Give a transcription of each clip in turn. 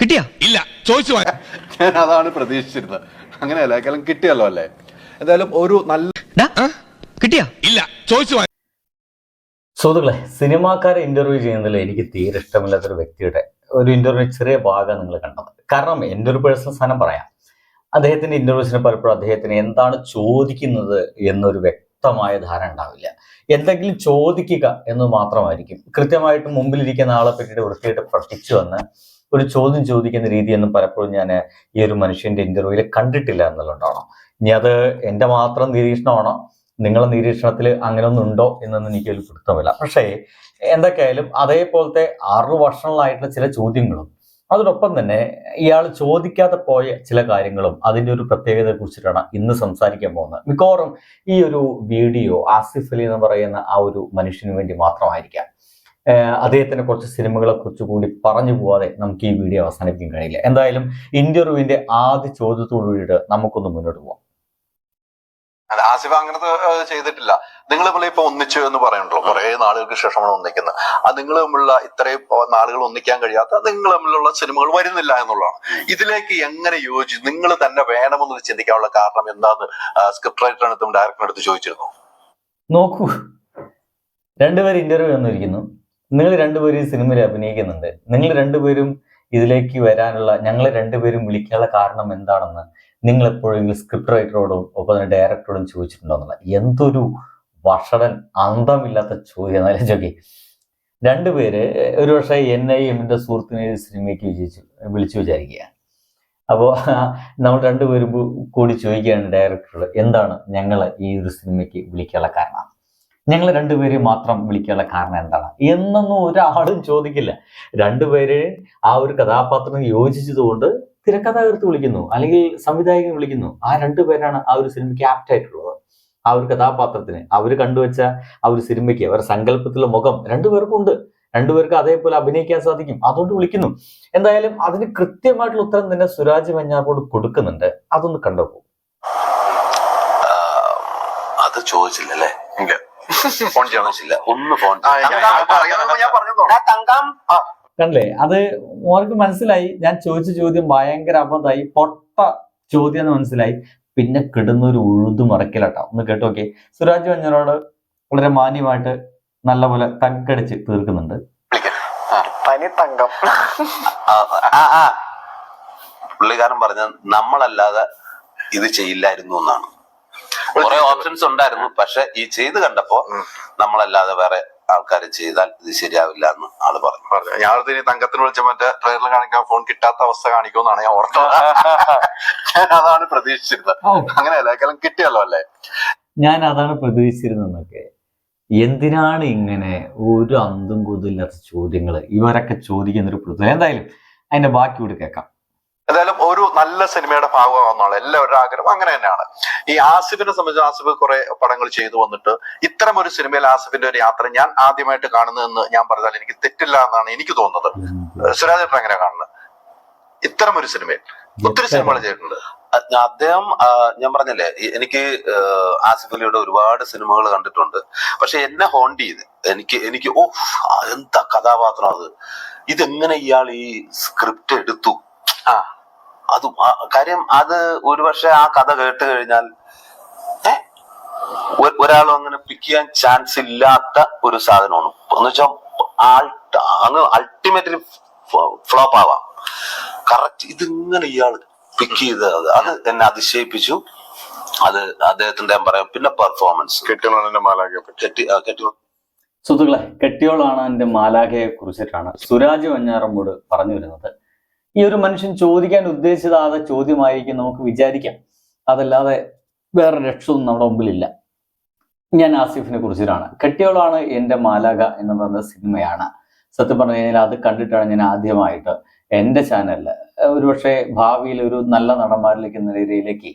കിട്ടിയാ? ഇല്ല ചോദിച്ചു ഞാൻ അതാണ് പ്രതീക്ഷിച്ചിരുന്നത്. അങ്ങനെയല്ല കാരണം കിട്ടിയല്ലോ അല്ലേ? എന്തായാലും ഒരു നല്ല കിട്ടിയാ? ഇല്ല ചോദിച്ചു സുഹൃത്തുക്കളെ സിനിമാക്കാരെ ഇന്റർവ്യൂ ചെയ്യുന്നതിൽ എനിക്ക് തീരെ ഇഷ്ടമില്ലാത്തൊരു വ്യക്തിയുടെ ഒരു ഇന്റർവ്യൂ ചെറിയ ഭാഗം നിങ്ങൾ കണ്ടത് കാരണം എന്റെ ഒരു പേഴ്സണൽ സ്ഥാനം പറയാം. അദ്ദേഹത്തിന്റെ ഇന്റർവ്യൂസിനെ പലപ്പോഴും അദ്ദേഹത്തിന് എന്താണ് ചോദിക്കുന്നത് എന്നൊരു വ്യക്തമായ ധാരണ ഉണ്ടാവില്ല. എന്തെങ്കിലും ചോദിക്കുക എന്ന് മാത്രമായിരിക്കും. കൃത്യമായിട്ട് മുമ്പിലിരിക്കുന്ന ആളെ പറ്റിയിട്ട് വൃത്തിയായിട്ട് പഠിച്ചു വന്ന് ഒരു ചോദ്യം ചോദിക്കുന്ന രീതിയൊന്നും പലപ്പോഴും ഞാൻ ഈ ഒരു മനുഷ്യന്റെ ഇന്റർവ്യൂവിൽ കണ്ടിട്ടില്ല എന്നുള്ളതാണ് ഇനി അത് എന്റെ മാത്രം നിരീക്ഷണമാണോ? നിങ്ങളുടെ നിരീക്ഷണത്തിൽ അങ്ങനെ ഒന്നും ഉണ്ടോ എന്നൊന്നും എനിക്കൊരു പിടുത്തമില്ല. പക്ഷേ എന്തൊക്കെയായാലും അതേപോലത്തെ ആറു വർഷങ്ങളായിട്ടുള്ള ചില ചോദ്യങ്ങളും അതോടൊപ്പം തന്നെ ഇയാൾ ചോദിക്കാതെ പോയ ചില കാര്യങ്ങളും അതിന്റെ ഒരു പ്രത്യേകതയെ കുറിച്ചിട്ടാണ് ഇന്ന് സംസാരിക്കാൻ പോകുന്നത്. മിക്കവാറും ഈ ഒരു വീഡിയോ ആസിഫ് അലി എന്ന് പറയുന്ന ആ ഒരു മനുഷ്യന് വേണ്ടി മാത്രമായിരിക്കാം. അദ്ദേഹത്തിന്റെ കുറച്ച് സിനിമകളെ കുറിച്ച് കൂടി പറഞ്ഞു പോവാതെ നമുക്ക് ഈ വീഡിയോ അവസാനിപ്പിക്കാൻ കഴിയില്ല. എന്തായാലും ഇന്റർവ്യൂവിന്റെ ആദ്യ ചോദ്യത്തോടു കൂടിയിട്ട് നമുക്കൊന്ന് മുന്നോട്ട് പോവാം. അല്ല, ആസിഫ് അങ്ങനത്തെ ചെയ്തിട്ടില്ല. നിങ്ങൾ തമ്മിൽ ഇപ്പൊ ഒന്നിച്ചു എന്ന് പറയണല്ലോ കുറെ നാളുകൾക്ക് ശേഷമാണ് ഒന്നിക്കുന്നത്. അത് നിങ്ങൾ തമ്മിലുള്ള ഇത്രയും നാളുകൾ ഒന്നിക്കാൻ കഴിയാത്ത നിങ്ങൾ തമ്മിലുള്ള സിനിമകൾ വരുന്നില്ല എന്നുള്ളതാണ്. ഇതിലേക്ക് എങ്ങനെ യോജി നിങ്ങൾ തന്നെ വേണമെന്ന് ചിന്തിക്കാനുള്ള കാരണം എന്താന്ന് സ്ക്രിപ്റ്റ് റൈറ്റർ അടുത്തും ഡയറക്ടർ ഡയറക്ടറിനടുത്ത് ചോദിച്ചിരുന്നു. നോക്കൂ. രണ്ടുപേർ ഇന്റർവ്യൂ വന്നിരിക്കുന്നു. നിങ്ങൾ രണ്ടുപേരും സിനിമയിൽ അഭിനയിക്കുന്നുണ്ട്. നിങ്ങൾ രണ്ടുപേരും ഇതിലേക്ക് വരാനുള്ള ഞങ്ങൾ രണ്ടുപേരും വിളിക്കാനുള്ള കാരണം എന്താണെന്ന് നിങ്ങൾ എപ്പോഴെങ്കിലും സ്ക്രിപ്റ്റ് റൈറ്ററോടും ഒപ്പം തന്നെ ഡയറക്ടറോടും ചോദിച്ചിട്ടുണ്ടോ എന്നുള്ള എന്തൊരു വഷടൻ അന്തമില്ലാത്ത ചോദ്യം എന്നാലും ചോക്കി രണ്ടുപേര് ഒരു പക്ഷേ എന്നെ എമ്മിന്റെ സുഹൃത്തിനെ ഈ സിനിമയ്ക്ക് വിജയിച്ചു വിളിച്ചു വിചാരിക്കുക. അപ്പോൾ നമ്മൾ രണ്ടുപേരും കൂടി ചോദിക്കുകയാണ് ഡയറക്ടറോട് എന്താണ് ഞങ്ങൾ ഈ ഒരു സിനിമയ്ക്ക് വിളിക്കാനുള്ള കാരണം? ഞങ്ങൾ രണ്ടുപേരെ മാത്രം വിളിക്കാനുള്ള കാരണം എന്താണ്? എന്നൊന്നും ഒരാളും ചോദിക്കില്ല. രണ്ടുപേരെ ആ ഒരു കഥാപാത്രം യോജിച്ചതുകൊണ്ട് തിരക്കഥാകൃത്ത് വിളിക്കുന്നു അല്ലെങ്കിൽ സംവിധായകൻ വിളിക്കുന്നു. ആ രണ്ടുപേരാണ് ആ ഒരു സിനിമയ്ക്ക് ആപ്റ്റ് ആയിട്ടുള്ളത്. ആ ഒരു കഥാപാത്രത്തിന് അവർ കണ്ടുവച്ച ആ ഒരു സിനിമയ്ക്ക് അവരുടെ സങ്കല്പത്തിലുള്ള മുഖം രണ്ടുപേർക്കും ഉണ്ട്. രണ്ടുപേർക്ക് അതേപോലെ അഭിനയിക്കാൻ സാധിക്കും. അതുകൊണ്ട് വിളിക്കുന്നു. എന്തായാലും അതിന് കൃത്യമായിട്ടുള്ള ഉത്തരം തന്നെ സുരാജ് വെഞ്ഞാറോട് കൊടുക്കുന്നുണ്ട്. അതൊന്ന് കണ്ടുപോകും അത് ചോദിച്ചില്ലല്ലേ? ഫോൺ ഒന്ന് ഫോൺ. കണ്ടില്ലേ? അത് ഓർക്ക് മനസ്സിലായി. ഞാൻ ചോദിച്ച ചോദ്യം ഭയങ്കര അബദ്ധമായി. പൊട്ട ചോദ്യം എന്ന് മനസ്സിലായി. പിന്നെ കിടന്ന ഒരു ഉഴുതു മറക്കലട്ടോ. ഒന്ന് കേട്ടോ ഓക്കെ സുരാജ് വഞ്ഞനോട് വളരെ മാന്യമായിട്ട് നല്ലപോലെ തങ്കടിച്ച് തീർക്കുന്നുണ്ട്. തനി തങ്കം. ആ ആ പുള്ളിക്കാരൻ പറഞ്ഞ നമ്മളല്ലാതെ ഇത് ചെയ്യില്ലായിരുന്നു എന്നാണ്. കുറെ ഓപ്ഷൻസ് ഉണ്ടായിരുന്നു. പക്ഷെ ഈ ചെയ്ത് കണ്ടപ്പോ നമ്മളല്ലാതെ വേറെ ആൾക്കാർ ചെയ്താൽ ഇത് ശരിയാവില്ല എന്ന് ആൾ പറഞ്ഞു. പറഞ്ഞു. ഞാൻ ഇനി തങ്കത്തിന് വിളിച്ച മറ്റേ ട്രെയിലർ കാണിക്കാൻ ഫോൺ കിട്ടാത്ത അവസ്ഥ കാണിക്കുമെന്നാണ് ഞാൻ ഓർത്തത്. ഞാൻ അതാണ് പ്രതീക്ഷിച്ചിരുന്നത്. അങ്ങനെയല്ല? കാരണം കിട്ടിയല്ലോ അല്ലേ? ഞാൻ അതാണ് പ്രതീക്ഷിച്ചിരുന്നതൊക്കെ. എന്തിനാണ് ഇങ്ങനെ ഒരു അന്തും കുതില്ലാത്ത ചോദ്യങ്ങൾ ഇവരൊക്കെ ചോദിക്കുന്ന ഒരു പ്രശ്നം എന്തായാലും അതിന്റെ ബാക്കി കൂടി കേൾക്കാം. എന്തായാലും ഒരു നല്ല സിനിമയുടെ ഭാഗമാണെന്നുള്ള എല്ലാവരുടെ ആഗ്രഹം അങ്ങനെ തന്നെയാണ്. ഈ ആസിഫിനെ സംബന്ധിച്ച് ആസിഫ് കുറെ പടങ്ങൾ ചെയ്തു വന്നിട്ട് ഇത്തരം ഒരു സിനിമയിൽ ആസിഫിന്റെ ഒരു യാത്ര ഞാൻ ആദ്യമായിട്ട് കാണുന്നതെന്ന് ഞാൻ പറഞ്ഞാൽ എനിക്ക് തെറ്റില്ല എന്നാണ് എനിക്ക് തോന്നുന്നത്. സുരാജ് അങ്ങനെ എങ്ങനെ കാണുന്നത് ഇത്തരം ഒരു സിനിമയിൽ ഒത്തിരി സിനിമകൾ ചെയ്തിട്ടുണ്ട്. അദ്ദേഹം ഞാൻ പറഞ്ഞല്ലേ എനിക്ക് ആസിഫ് അലിയുടെ ഒരുപാട് സിനിമകൾ കണ്ടിട്ടുണ്ട്. പക്ഷെ എന്നെ ഹോണ്ട് ചെയ്ത്. എനിക്ക് എനിക്ക് ഓ എന്താ കഥാപാത്രം അത്. ഇതെങ്ങനെ ഇയാൾ ഈ സ്ക്രിപ്റ്റ് എടുത്തു? ആ. അത് കാര്യം അത് ഒരുപക്ഷെ ആ കഥ കേട്ട് കഴിഞ്ഞാൽ ഒരാളും അങ്ങനെ പിക്ക് ചെയ്യാൻ ചാൻസ് ഇല്ലാത്ത ഒരു സാധനമാണ്. എന്ന് വെച്ചാൽ ആൾ അങ്ങ് അൾട്ടിമേറ്റ്ലി ഫ്ലോപ്പ് ആവാം. കറക്റ്റ് ഇതിങ്ങനെ ഇയാൾ പിക്ക് ചെയ്ത് അത് എന്നെ അതിശയിപ്പിച്ചു. അത് അദ്ദേഹത്തിന്റെ ഞാൻ പറയാം പിന്നെ പെർഫോമൻസ് മാലാഖയെ കെട്ടി സുഹൃത്തുക്കളെ കെട്ടിയോളാണ് എന്റെ മാലാഖയെ കുറിച്ചിട്ടാണ് സുരാജ് വഞ്ഞാറമ്മോട് പറഞ്ഞു വരുന്നത്. ഈ ഒരു മനുഷ്യൻ ചോദിക്കാൻ ഉദ്ദേശിച്ചതാതെ ചോദ്യമായിരിക്കും നമുക്ക് വിചാരിക്കാം. അതല്ലാതെ വേറെ രക്ഷൊന്നും നമ്മുടെ മുമ്പിലില്ല. ഞാൻ ആസിഫിനെ കുറിച്ചിട്ടാണ്. കെട്ടിയോളാണ് എന്റെ മാലാക എന്ന് പറഞ്ഞ സിനിമയാണ്. സത്യം പറഞ്ഞു കഴിഞ്ഞാൽ അത് കണ്ടിട്ടാണ് ഞാൻ ആദ്യമായിട്ട് എന്റെ ചാനലിൽ ഒരുപക്ഷെ ഭാവിയിൽ ഒരു നല്ല നടന്മാരിലേക്ക് എന്ന രീതിയിലേക്ക്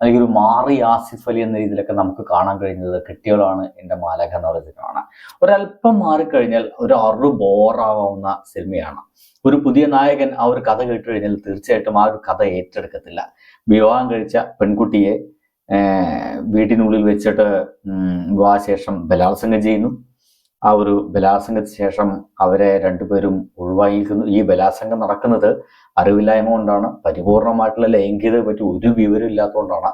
അല്ലെങ്കിൽ ഒരു മാറി ആസിഫ് അലി എന്ന രീതിയിലൊക്കെ നമുക്ക് കാണാൻ കഴിഞ്ഞത് കെട്ടിയോളാണ് എന്റെ മാലക എന്ന് പറയുന്ന സിനിമയാണ്. ഒരല്പം മാറിക്കഴിഞ്ഞാൽ ഒരു അറു ബോറാവുന്ന സിനിമയാണ്. ഒരു പുതിയ നായകൻ ആ ഒരു കഥ കേട്ടു കഴിഞ്ഞാൽ തീർച്ചയായിട്ടും ആ ഒരു കഥ ഏറ്റെടുക്കത്തില്ല. വിവാഹം കഴിച്ച പെൺകുട്ടിയെ വീട്ടിനുള്ളിൽ വെച്ചിട്ട് വിവാഹശേഷം ബലാത്സംഗം ചെയ്യുന്നു. ആ ഒരു ബലാത്സംഗത്തിന് ശേഷം അവരെ രണ്ടുപേരും ഒഴിവായിരിക്കുന്നു ഈ ബലാത്സംഗം നടക്കുന്നത് അറിവില്ലായ്മ കൊണ്ടാണ് പരിപൂർണമായിട്ടുള്ള ലൈംഗികതയെ പറ്റി ഒരു വിവരം ഇല്ലാത്തതുകൊണ്ടാണ്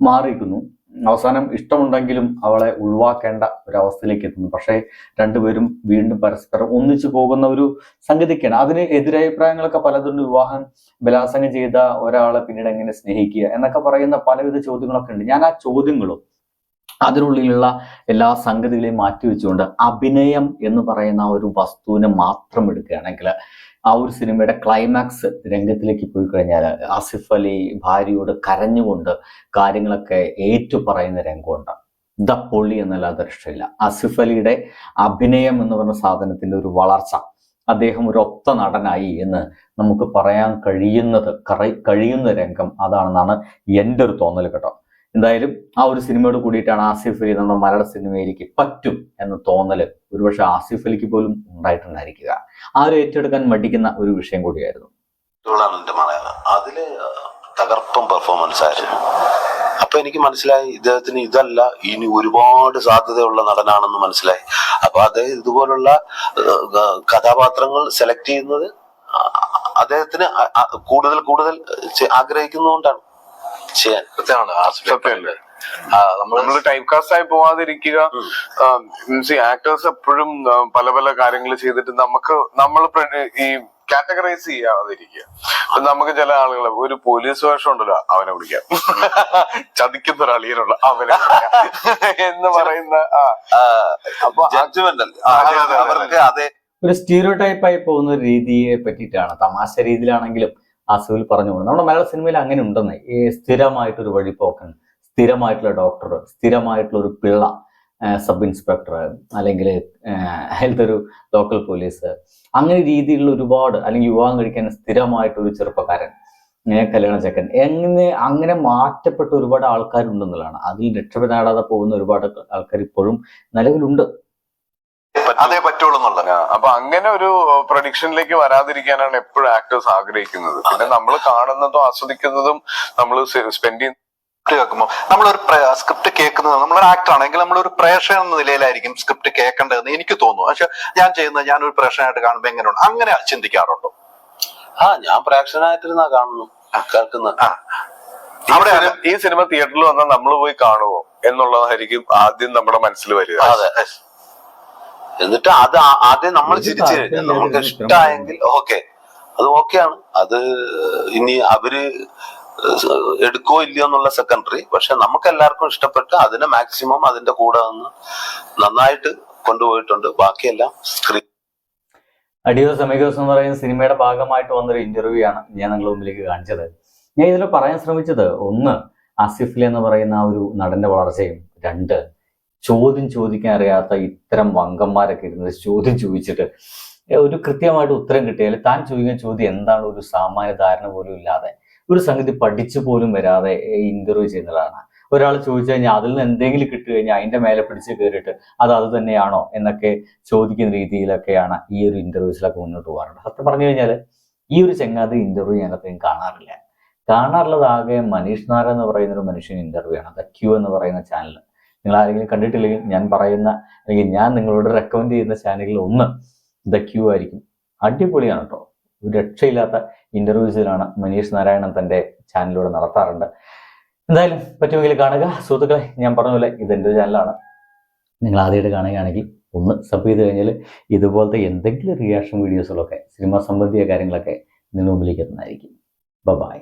മാറിയിരിക്കുന്നു. അവസാനം ഇഷ്ടമുണ്ടെങ്കിലും അവളെ ഒഴിവാക്കേണ്ട ഒരവസ്ഥയിലേക്ക് എത്തുന്നു. പക്ഷേ രണ്ടുപേരും വീണ്ടും പരസ്പരം ഒന്നിച്ചു പോകുന്ന ഒരു സംഗതിക്കാണ് അതിന് എതിരഭിപ്രായങ്ങളൊക്കെ പലതുണ്ട്. വിവാഹം ബലാത്സംഗം ചെയ്ത ഒരാളെ പിന്നീട് എങ്ങനെ സ്നേഹിക്കുക എന്നൊക്കെ പറയുന്ന പലവിധ ചോദ്യങ്ങളൊക്കെ ഉണ്ട്. ഞാൻ ആ ചോദ്യങ്ങളും അതിനുള്ളിലുള്ള എല്ലാ സംഗതികളെയും മാറ്റിവെച്ചുകൊണ്ട് അഭിനയം എന്ന് പറയുന്ന ഒരു വസ്തുവിനെ മാത്രം എടുക്കുകയാണെങ്കിൽ ആ ഒരു സിനിമയുടെ ക്ലൈമാക്സ് രംഗത്തിലേക്ക് പോയി കഴിഞ്ഞാൽ ആസിഫ് അലി ഭാര്യയോട് കരഞ്ഞുകൊണ്ട് കാര്യങ്ങളൊക്കെ ഏറ്റു പറയുന്ന രംഗമുണ്ട്. ദ പൊള്ളി എന്നല്ലാതെ രക്ഷയില്ല ആസിഫ് അലിയുടെ അഭിനയം എന്ന് പറഞ്ഞ സാധനത്തിന്റെ ഒരു വളർച്ച അദ്ദേഹം ഒരു ഒത്ത നടനായി എന്ന് നമുക്ക് പറയാൻ കഴിയുന്നത് കഴിയുന്ന രംഗം അതാണെന്നാണ് എന്റെ ഒരു തോന്നൽ കേട്ടോ. എന്തായാലും ആ ഒരു സിനിമയോട് കൂടിയിട്ടാണ് ആസിഫ് അലി നമ്മുടെ മലയാള സിനിമയിലേക്ക് പറ്റും എന്ന തോന്നൽ ഒരുപക്ഷെ ആസിഫ് അലിക്ക് പോലും ഉണ്ടായിട്ടുണ്ടായിരിക്കുക. ആരും ഏറ്റെടുക്കാൻ മടിക്കുന്ന ഒരു വിഷയം കൂടിയായിരുന്നു. അതിൽ തകർപ്പൻ പെർഫോമൻസ് ആയിരുന്നു അപ്പൊ എനിക്ക് മനസ്സിലായി ഇദ്ദേഹത്തിന് ഇതല്ല ഇനി ഒരുപാട് സാധ്യതയുള്ള നടനാണെന്ന് മനസ്സിലായി. അപ്പൊ അദ്ദേഹം ഇതുപോലുള്ള കഥാപാത്രങ്ങൾ സെലക്ട് ചെയ്യുന്നത് അദ്ദേഹത്തിന് കൂടുതൽ കൂടുതൽ ആഗ്രഹിക്കുന്നതുകൊണ്ടാണ്. ചെയ്യാൻ. സത്യമാണ്? ആ, നമ്മൾ ടൈപ്പ് കാസ്റ്റ് ആയി പോവാതിരിക്കുക. മീൻസ് ആക്ടേഴ്സ് എപ്പോഴും പല പല കാര്യങ്ങൾ ചെയ്തിട്ട് നമുക്ക് നമ്മൾ ഈ കാറ്റഗറൈസ് ചെയ്യാതിരിക്കുക. അപ്പൊ നമുക്ക് ചില ആളുകൾ ഒരു പോലീസ് വേഷം ഉണ്ടല്ലോ അവനെ വിളിക്കാം. ചതിക്കുന്ന ഒരാളിയനുള്ള അവനെ എന്ന് പറയുന്ന ഒരു സ്റ്റീരിയോ ടൈപ്പായി പോകുന്ന ഒരു രീതിയെ പറ്റിയിട്ടാണ് തമാശ രീതിയിലാണെങ്കിലും ആസുവിൽ പറഞ്ഞു പോകുന്നത്. നമ്മുടെ മലയാള സിനിമയിൽ അങ്ങനെ ഉണ്ടെന്ന്. ഈ സ്ഥിരമായിട്ടൊരു വഴിപ്പോക്കൻ സ്ഥിരമായിട്ടുള്ള ഡോക്ടർ സ്ഥിരമായിട്ടുള്ള ഒരു പിള്ള സബ് ഇൻസ്പെക്ടർ അല്ലെങ്കിൽ ഹെൽത്ത് ഒരു ലോക്കൽ പോലീസ് അങ്ങനെ രീതിയിലുള്ള ഒരുപാട് അല്ലെങ്കിൽ വിവാഹം കഴിക്കാൻ സ്ഥിരമായിട്ടൊരു ചെറുപ്പക്കാരൻ കല്യാണ ചെക്കൻ എങ്ങനെ അങ്ങനെ മാറ്റപ്പെട്ട ഒരുപാട് ആൾക്കാരുണ്ടെന്നുള്ളതാണ്. അതിൽ രക്ഷപ്പെടാതെ പോകുന്ന ഒരുപാട് ആൾക്കാർ ഇപ്പോഴും നിലവിലുണ്ട്. അതേ പറ്റുള്ളൂ എന്നുള്ളത്. അപ്പൊ അങ്ങനെ ഒരു പ്രൊഡിക്ഷനിലേക്ക് വരാതിരിക്കാനാണ് എപ്പോഴും ആക്ടേഴ്സ് ആഗ്രഹിക്കുന്നത്. പിന്നെ നമ്മൾ കാണുന്നതും ആസ്വദിക്കുന്നതും നമ്മൾ സ്പെൻഡ് ചെയ്യുന്ന സ്ക്രിപ്റ്റ് കേൾക്കുമ്പോൾ നമ്മളൊരു സ്ക്രിപ്റ്റ് കേൾക്കുന്നത് നമ്മളൊരു ആക്ടർ ആണെങ്കിൽ നമ്മളൊരു പ്രേക്ഷകൻ എന്ന നിലയിലായിരിക്കും സ്ക്രിപ്റ്റ് കേൾക്കേണ്ടതെന്ന് എനിക്ക് തോന്നുന്നു. പക്ഷെ ഞാൻ ചെയ്യുന്നത് ഞാനൊരു പ്രേക്ഷകനായിട്ട് കാണുമ്പോൾ എങ്ങനെയുണ്ട്? അങ്ങനെ ചിന്തിക്കാറുണ്ടോ? ആ ഞാൻ പ്രേക്ഷകനായിട്ടിരുന്നാ കാണുന്നു. കേൾക്കുന്ന അവിടെ സിനിമ- ഈ സിനിമ തിയേറ്ററിൽ വന്നാൽ നമ്മൾ പോയി കാണുമോ എന്നുള്ളതായിരിക്കും ആദ്യം നമ്മുടെ മനസ്സിൽ വരിക. അതെ. എന്നിട്ട് അത് ആദ്യം നമ്മൾ ചിരിച്ചു നമുക്ക് ഇഷ്ടമായെങ്കിൽ ഓക്കെ അത് ഓക്കെയാണ്. അത് ഇനി അവർ എടുക്കോ ഇല്ലയോ എന്നുള്ള സെക്കൻഡറി പക്ഷെ നമുക്ക് എല്ലാവർക്കും ഇഷ്ടപ്പെട്ട് അതിനെ മാക്സിമം അതിന്റെ കൂടെ നിന്ന് നന്നായിട്ട് കൊണ്ടുപോയിട്ടുണ്ട്. ബാക്കിയെല്ലാം സ്ക്രീൻ അഡിയോസ് അമിഗോസ് എന്ന് പറയുന്ന സിനിമയുടെ ഭാഗമായിട്ട് വന്നൊരു ഇന്റർവ്യൂ ആണ് ഞാൻ നിങ്ങളുടെ മുമ്പിലേക്ക് കാണിച്ചത്. ഞാൻ ഇതിൽ പറയാൻ ശ്രമിച്ചത് ഒന്ന് ആസിഫിൽ എന്ന് പറയുന്ന ആ ഒരു നടന്റെ വളർച്ചയും രണ്ട് ചോദ്യം ചോദിക്കാൻ അറിയാത്ത ഇത്തരം വങ്കന്മാരൊക്കെ ഇരുന്ന് ചോദ്യം ചോദിച്ചിട്ട് ഒരു കൃത്യമായിട്ട് ഉത്തരം കിട്ടിയാൽ താൻ ചോദിക്കുന്ന ചോദ്യം എന്താണ്? ഒരു സാമാന്യ ധാരണ പോലും ഇല്ലാതെ ഒരു സംഗതി പഠിച്ചു പോലും വരാതെ ഇന്റർവ്യൂ ചെയ്യുന്നതാണ്. ഒരാൾ ചോദിച്ചു കഴിഞ്ഞാൽ അതിൽ നിന്ന് എന്തെങ്കിലും കിട്ടി കഴിഞ്ഞാൽ അതിന്റെ മേലെ പിടിച്ച് കയറിയിട്ട് അത് അത് തന്നെയാണോ എന്നൊക്കെ ചോദിക്കുന്ന രീതിയിലൊക്കെയാണ് ഈ ഒരു ഇന്റർവ്യൂസിലൊക്കെ മുന്നോട്ട് പോകാറുണ്ട് സത്യം പറഞ്ഞു കഴിഞ്ഞാൽ ഈ ഒരു ചങ്ങാതി ഇന്റർവ്യൂ ഞാൻ അത്രയും കാണാറില്ല കാണാറുള്ളതാകെ മനീഷ് നായർ എന്ന് പറയുന്ന ഒരു മനുഷ്യൻ ഇന്റർവ്യൂ ആണ്. ദ ക്യൂ എന്ന് പറയുന്ന ചാനൽ നിങ്ങൾ ആരെങ്കിലും കണ്ടിട്ടില്ലെങ്കിൽ ഞാൻ പറയുന്ന അല്ലെങ്കിൽ ഞാൻ നിങ്ങളോട് റെക്കമെൻഡ് ചെയ്യുന്ന ചാനലിൽ ഒന്ന് ദ ക്യൂ ആയിരിക്കും. അടിപൊളിയാണ് കേട്ടോ ഒരു രക്ഷയില്ലാത്ത ഇന്റർവ്യൂസിലാണ് മനീഷ് നാരായണൻ തന്റെ ചാനലിലൂടെ നടത്താറുണ്ട്. എന്തായാലും പറ്റുമെങ്കിൽ കാണുക. സുഹൃത്തുക്കളെ ഞാൻ പറഞ്ഞ പോലെ ഇതെന്റെ ചാനലാണ് നിങ്ങൾ ആദ്യമായിട്ട് കാണുകയാണെങ്കിൽ ഒന്ന് സബ് ചെയ്ത് കഴിഞ്ഞാൽ ഇതുപോലത്തെ എന്തെങ്കിലും റിയാക്ഷൻ വീഡിയോസുകളൊക്കെ സിനിമ സംബന്ധിയ കാര്യങ്ങളൊക്കെ നിങ്ങളുടെ മുമ്പിലേക്ക് എത്തുന്നതായിരിക്കും ബൈ